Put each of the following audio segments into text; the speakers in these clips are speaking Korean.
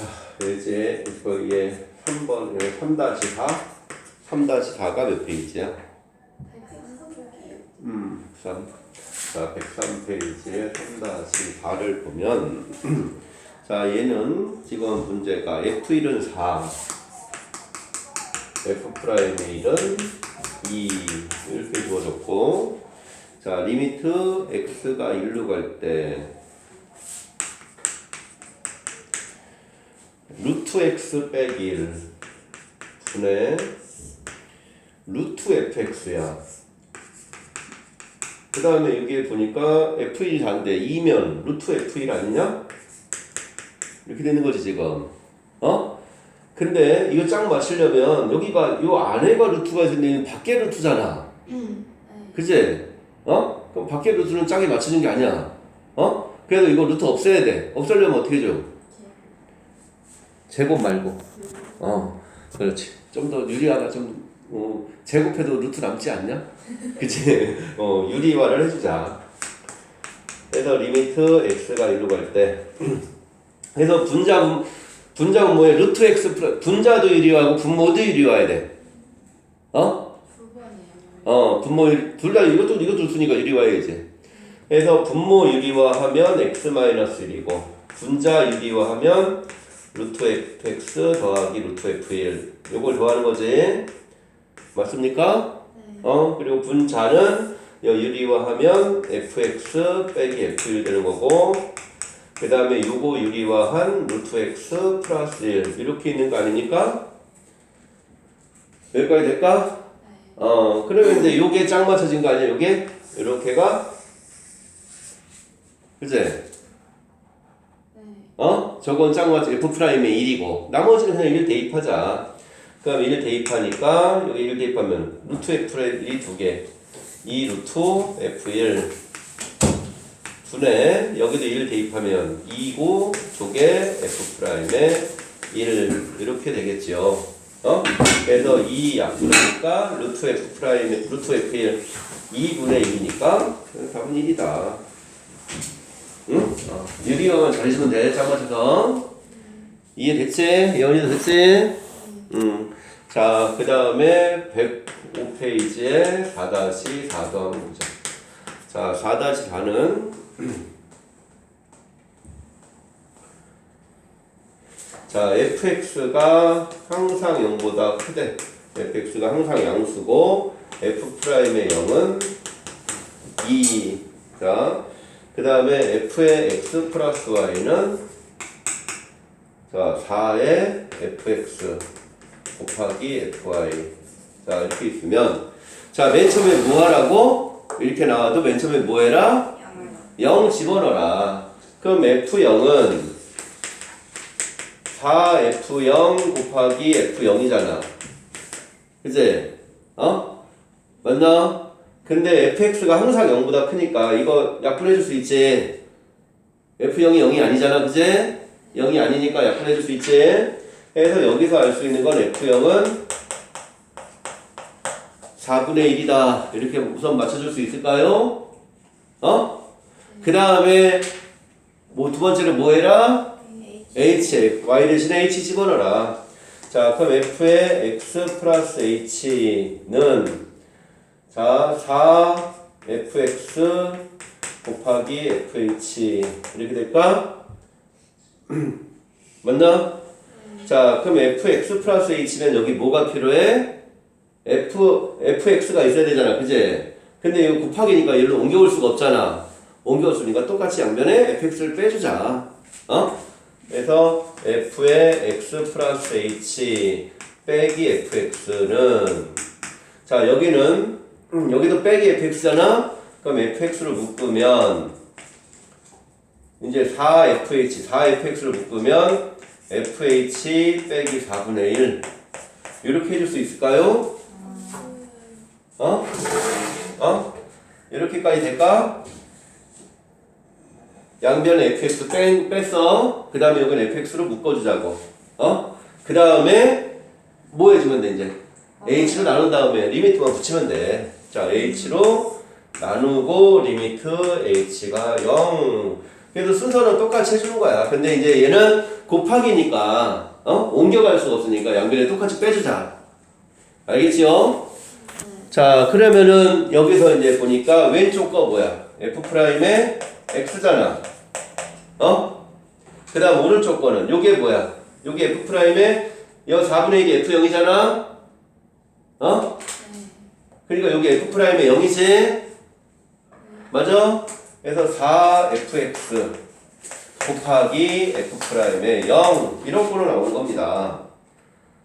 자, 이제 이거에 3번, 3-4, 3-4가 몇 페이지야? 음, 3. 자, 103페이지에 3-4를 보면, 자, 얘는 지금 문제가 F1은 4, F'의 1은 2, 이렇게 주어졌고, 자, 리미트 X가 1로 갈 때, 루트 X 빼기 1 분의 루트 FX야. 그 다음에 여기에 보니까 F1 단데 2면 루트 F1 아니냐? 이렇게 되는 거지 지금. 어? 근데 이거 짝 맞추려면 여기가 요 안에가 루트가 있는데 밖에 루트잖아. 그지? 어? 그럼 밖에 루트는 짝이 맞추는 게 아니야. 어? 그래도 이거 루트 없애야 돼. 없애려면 어떻게 해 줘? 제곱 말고. 어, 그렇지. 좀 더 유리화가 좀 어, 제곱해도 루트 남지 않냐? 그치? 어, 유리화를 해주자. 그래서 리미트 x가 1로 갈 때. 그래서 분자, 분자는 뭐야? 루트 x 플러스, 분자도 유리화하고 분모도 유리화해야 돼. 어? 어, 분모, 둘다 이것도, 이것도 루트니까 유리화해야지. 그래서 분모 유리화하면 x-1이고, 분자 유리화하면 루트 fx 더하기 루트 f1. 요걸 좋아하는 거지. 맞습니까? 어, 그리고 분자는 여 유리화 하면 fx 빼기 f1 되는 거고, 그 다음에 요거 유리화한 루트 x 플러스 1. 이렇게 있는 거 아닙니까? 여기까지 될까? 어, 그러면 이제 요게 짝 맞춰진 거 아니야, 요게? 이렇게가? 그제? 어? 저건 짝 맞춰, f 프라임의 1이고, 나머지는 그냥 1 대입하자. 그럼 1 대입하니까, 여기 1 대입하면, 루트 f의 1이 두 개. 2 루트 f1 분의, 여기도 1 대입하면 2고, 조개 f 프라임의 1. 이렇게 되겠죠. 어? 그래서 2 약분하니까, 루트 f 프라임의, 루트 f1 2분의 1이니까, 답은 1이다. 응? 어, 유리화만 잘해주면 돼. 짝 맞춰서. 이해됐지? 예언이도 됐지? 응. 자, 그 다음에 105페이지에 4-4번 문제. 자, 4-4는 자, fx가 항상 0보다 크대. fx가 항상 양수고 f'의 0은 2. 자, 그 다음에 f의 x 플러스 y는 자 4의 fx 곱하기 fy 자 이렇게 있으면 자맨 처음에 뭐 하라고? 이렇게 나와도 맨 처음에 뭐 해라? 0 집어넣어라 그럼 f0은 4f0 곱하기 f0이잖아 그치? 어? 맞나? 근데 fx가 항상 0보다 크니까 이거 약분해 줄 수 있지. f0이 0이 아니잖아, 그제? 0이 아니니까 약분해 줄 수 있지. 그래서 여기서 알 수 있는 건 f0은 4분의 1이다. 이렇게 우선 맞춰줄 수 있을까요? 어? 그 다음에 뭐 두 번째는 뭐 해라? h, y 대신에 h 집어넣어라. 자, 그럼 f의 x 플러스 h는 자, 4fx 곱하기 fh 이렇게 될까? 맞나? 자, 그럼 fx 플러스 h는 여기 뭐가 필요해? f, fx가 있어야 되잖아, 그제? 근데 이거 곱하기니까 얘를 옮겨올 수가 없잖아. 옮겨왔으니까 똑같이 양변에 fx를 빼주자. 어? 그래서 f의 x 플러스 h 빼기 fx는 자, 여기는 음, 여기도 빼기 fx잖아? 그럼 fx를 묶으면 이제 4fh, 4fx를 묶으면 fh 빼기 4분의 1 이렇게 해줄 수 있을까요? 어? 어? 이렇게까지 될까? 양변에 fx 뺀, 뺐어. 그 다음에 여기는 fx로 묶어주자고. 어? 그 다음에 뭐 해주면 돼, 이제? h로 나눈 다음에 리미트만 붙이면 돼. 자, h로 나누고 리미트 h가 0. 그래도 순서는 똑같이 해주는 거야. 근데 이제 얘는 곱하기니까 어? 옮겨갈 수가 없으니까 양변에 똑같이 빼주자. 알겠지요? 자 그러면은 여기서 이제 보니까 왼쪽 거 뭐야? f 프라임의 x잖아. 어? 그 다음 오른쪽 거는 요게 뭐야? 요게 f 프라임의 여 4분의 1이 f0이잖아. 어? 그러니까 여기 f 프라임의 0이지. 맞아? 그래서 4fx 곱하기 f 프라임의 0 이런 거로 나오는 겁니다.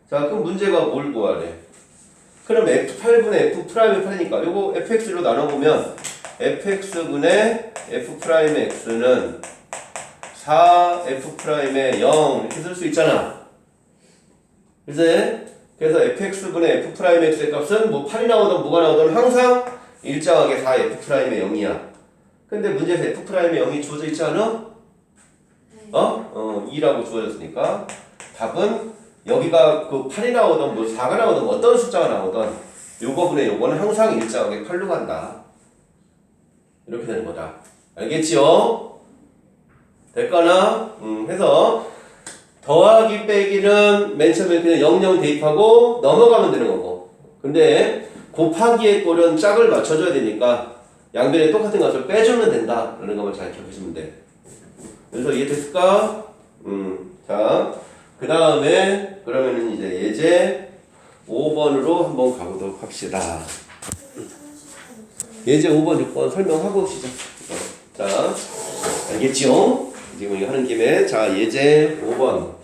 자, 그럼 문제가 뭘 구하래? 그럼 f 8분의 f 프라임의 8이니까 요거 fx로 나눠보면 fx분의 f 프라임의 x는 4f 프라임의 0 이렇게 쓸 수 있잖아. 그지? 그래서 fx분의 f 프라임의 x의 값은 뭐 8이 나오든 뭐가 나오든 항상 일정하게 4f 프라임의 0이야. 근데 문제에서 f 프라임의 0이 주어져 있지 않아? 어? 어, 2라고 주어졌으니까 답은 여기가 그 8이 나오든 뭐 4가 나오든 어떤 숫자가 나오든 요거분의 요거는 항상 일정하게 8로 간다. 이렇게 되는 거다. 알겠지요? 될까나? 음, 해서 더하기 빼기는 맨 처음에 그냥 00 대입하고 넘어가면 되는 거고. 근데 곱하기의 꼴은 짝을 맞춰줘야 되니까 양변에 똑같은 것을 빼주면 된다. 라는 것만 잘 기억하시면 돼. 그래서 이해됐을까? 음, 자, 그 다음에 그러면은 이제 예제 5번으로 한번 가보도록 합시다. 예제 5번, 6번 설명하고 시작. 어, 자, 알겠지요? 지금 이거 하는 김에 자 예제 5번.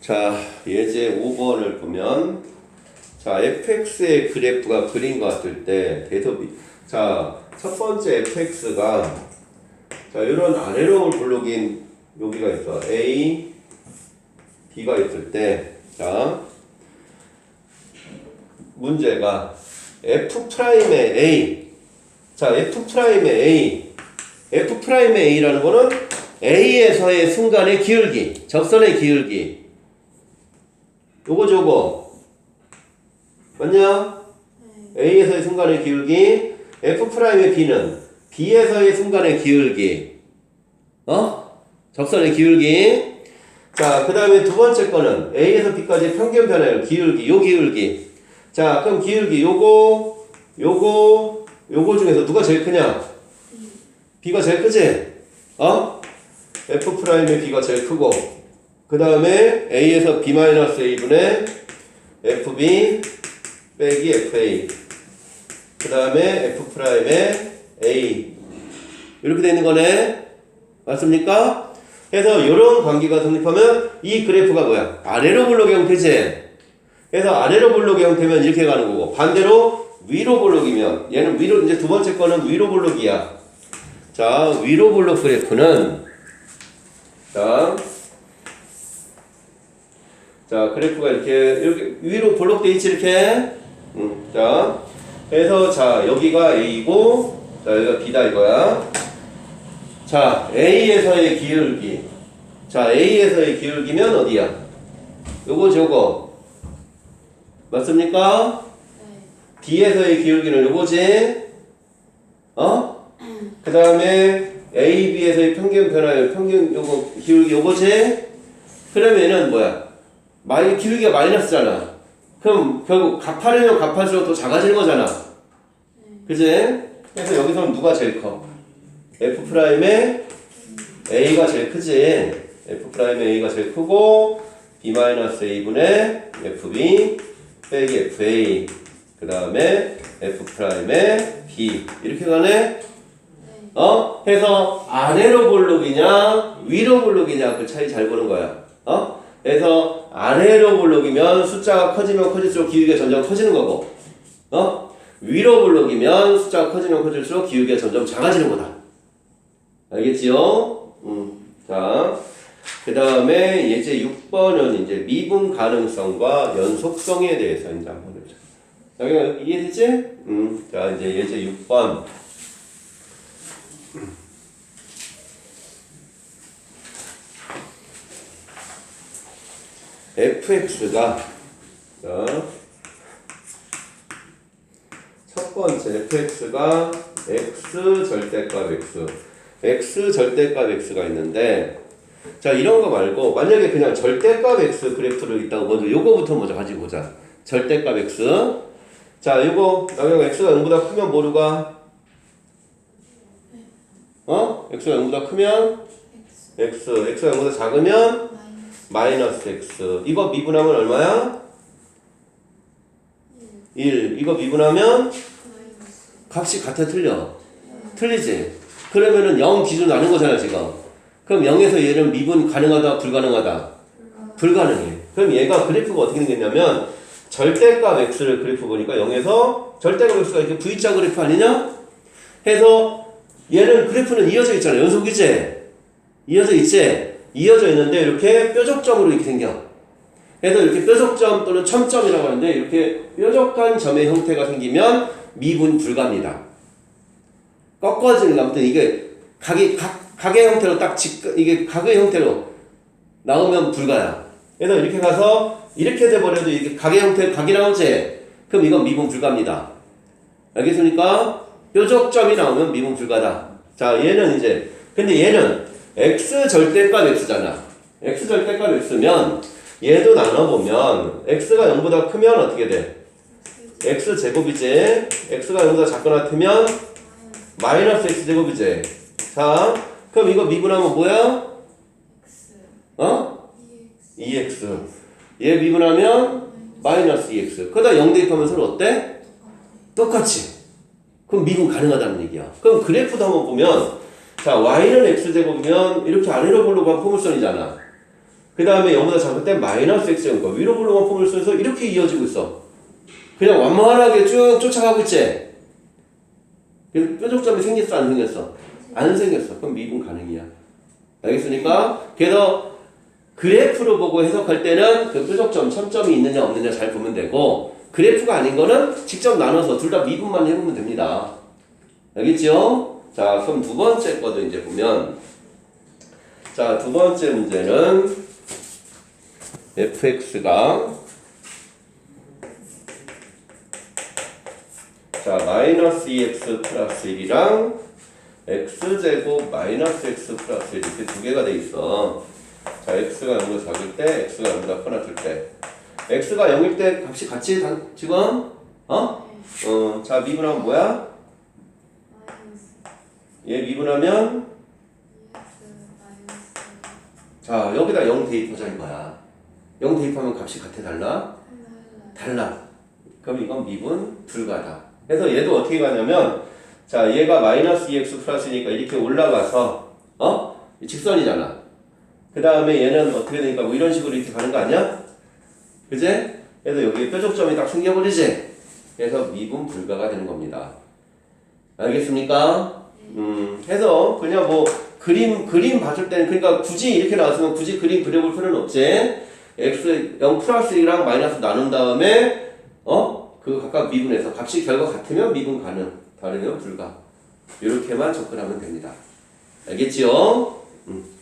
자, 예제 5번을 보면 자, fx의 그래프가 그린 것 같을 때 대소비. 자, 첫 번째 fx가 자, 이런 아래로 블록인 여기가 있어. a b가 있을 때 자, 문제가 f 프라임의 a 자, f 프라임의 a f 프라임의 a라는 거는 a에서의 순간의 기울기, 적선의 기울기. 요거 저거 맞냐? A에서의 순간의 기울기 F 프라임의 B는 B에서의 순간의 기울기 어? 적선의 기울기 자, 그 다음에 두 번째 거는 A에서 B까지 평균 변화율 기울기 요 기울기 자, 그럼 기울기 요거 요거 요거 중에서 누가 제일 크냐? B가 제일 크지? 어? F 프라임의 B가 제일 크고 그 다음에 A에서 B-A분의 FB 빼기 FA 그 다음에 F 프라임의 A 이렇게 되는 거네 맞습니까? 그래서 이런 관계가 성립하면 이 그래프가 뭐야? 아래로 블록의 형태지 그래서 아래로 블록의 형태면 이렇게 가는 거고 반대로 위로 블록이면 얘는 위로 이제 두 번째 거는 위로 블록이야 자 위로 블록 그래프는 자 자, 그래프가 이렇게, 이렇게 위로 블록 돼 있지, 이렇게. 음, 자, 그래서, 자, 여기가 A고, 자, 여기가 B다 이거야. 자, A에서의 기울기. 자, A에서의 기울기면 어디야? 요거, 저거. 맞습니까? B에서의 기울기는 요거지? 어? 그 다음에 A, B에서의 평균 변화율, 평균 요거, 기울기 요거지? 그러면은 뭐야? 마이 기울기가 마이너스잖아. 그럼 결국 갚하려면 갚할수록 더 작아지는 거잖아. 그지? 그래서 여기서는 누가 제일 커? F 프라임의 A가 제일 크지. F 프라임의 A가 제일 크고 B 마이너스 A분의 FB 빼기 FA 그 다음에 F 프라임의 B 이렇게 가네. 어? 해서 아래로 볼록이냐 위로 볼록이냐 그 차이 잘 보는 거야. 어? 그래서 아래로 블록이면 숫자가 커지면 커질수록 기울기가 점점 커지는 거고 어? 위로 블록이면 숫자가 커지면 커질수록 기울기가 점점 작아지는 거다 알겠지요? 음. 자, 그 다음에 예제 6번은 이제 미분 가능성과 연속성에 대해서 이제 한번 해보자 여기 이해되지? 음. 자, 이제 예제 6번. Fx가 자, 첫 번째 fx가 x 절대값 x. X 절대값 x가 있는데 자 이런 거 말고 만약에 그냥 절대값 x 그래프를 있다고 먼저 요거부터 먼저 가지고 보자. 절대값 x. 자 요거 나경 x가 0보다 크면 뭐루가? 어? x가 0보다 크면? X. X가 0보다 작으면 마이너스 x. 이거 미분하면 얼마야? 1 이거 미분하면 값이 같아 틀려? 틀리지? 그러면은 0 기준 아는 거잖아 지금. 그럼 0에서 얘는 미분 가능하다 불가능하다? 불가능해. 그럼 얘가 그래프가 어떻게 생겼냐면 절대값 x를 그래프 보니까 0에서 절대값 x가 이렇게 V자 그래프 아니냐? 해서 얘는 그래프는 이어져 있잖아. 연속이지? 이어져 있지 이어져 있는데 이렇게 뾰족점으로 이렇게 생겨 그래서 이렇게 뾰족점 또는 첨점이라고 하는데 이렇게 뾰족한 점의 형태가 생기면 미분 불가입니다. 꺾어지는 거 아무튼 이게 각이 각 각의 형태로 딱 직, 이게 각의 형태로 나오면 불가야. 그래서 이렇게 가서 이렇게 돼버려도 이게 각의 형태 각이 나오지. 그럼 이건 미분 불가입니다. 알겠습니까? 뾰족점이 나오면 미분 불가다. 자 얘는 이제 근데 얘는 x 절대값 x잖아. x 절대값 x면 얘도 나눠보면 x가 0보다 크면 어떻게 돼? x 제곱이지. x가 0보다 작거나 같으면 마이너스 x 제곱이지. 자, 그럼 이거 미분하면 뭐야? 어? 2x. 얘 미분하면 마이너스 2x. 그러다 0 대입하면 서로 어때? 똑같이. 그럼 미분 가능하다는 얘기야. 그럼 그래프도 한번 보면 자, y는 x제곱이면 이렇게 아래로 한 포물선이잖아. 그 다음에 0보다 작을 때 마이너스 x제곱. 위로 한 포물선에서 이렇게 이어지고 있어. 그냥 완만하게 쭉 쫓아가고 있지? 그래서 뾰족점이 생겼어, 안 생겼어? 안 생겼어. 그럼 미분 가능이야. 알겠습니까? 그래서 그래프로 보고 해석할 때는 그 뾰족점, 첨점이 있느냐 없느냐 잘 보면 되고 그래프가 아닌 거는 직접 나눠서 둘 다 미분만 해보면 됩니다. 알겠죠? 자, 그럼 두 번째 거도 이제 보면 자, 두 번째 문제는 fx가 자, 마이너스 2x 플러스 1이랑 x제곱 마이너스 x 플러스 1 이렇게 두 개가 돼 있어. 자, x가 0보다 작을 때, x가 0보다 커나질 때. x가 0일 때 값이 같이 다, 지금? 어? 어, 자, 미분하면 뭐야? 얘 미분하면 자, 여기다 0 대입하자 이거야. 0 대입하면 값이 같아 달라? 달라. 그럼 이건 미분 불가다. 그래서 얘도 어떻게 가냐면 자 얘가 마이너스 2x 플러스니까 이렇게 올라가서 어? 이 직선이잖아. 그 다음에 얘는 어떻게 되니까 뭐 이런 식으로 이렇게 가는 거 아니야? 그제? 그래서 여기 뾰족점이 딱 생겨버리지? 그래서 미분 불가가 되는 겁니다. 알겠습니까? 음, 해서 그냥 뭐 그림 그림 봐줄 때는 그러니까 굳이 이렇게 나왔으면 굳이 그림 그려볼 필요는 없지. x 0 플러스 1이랑 마이너스 나눈 다음에 어? 그 각각 미분해서 값이 결과 같으면 미분 가능, 다르면 불가. 이렇게만 접근하면 됩니다. 알겠지요? 음.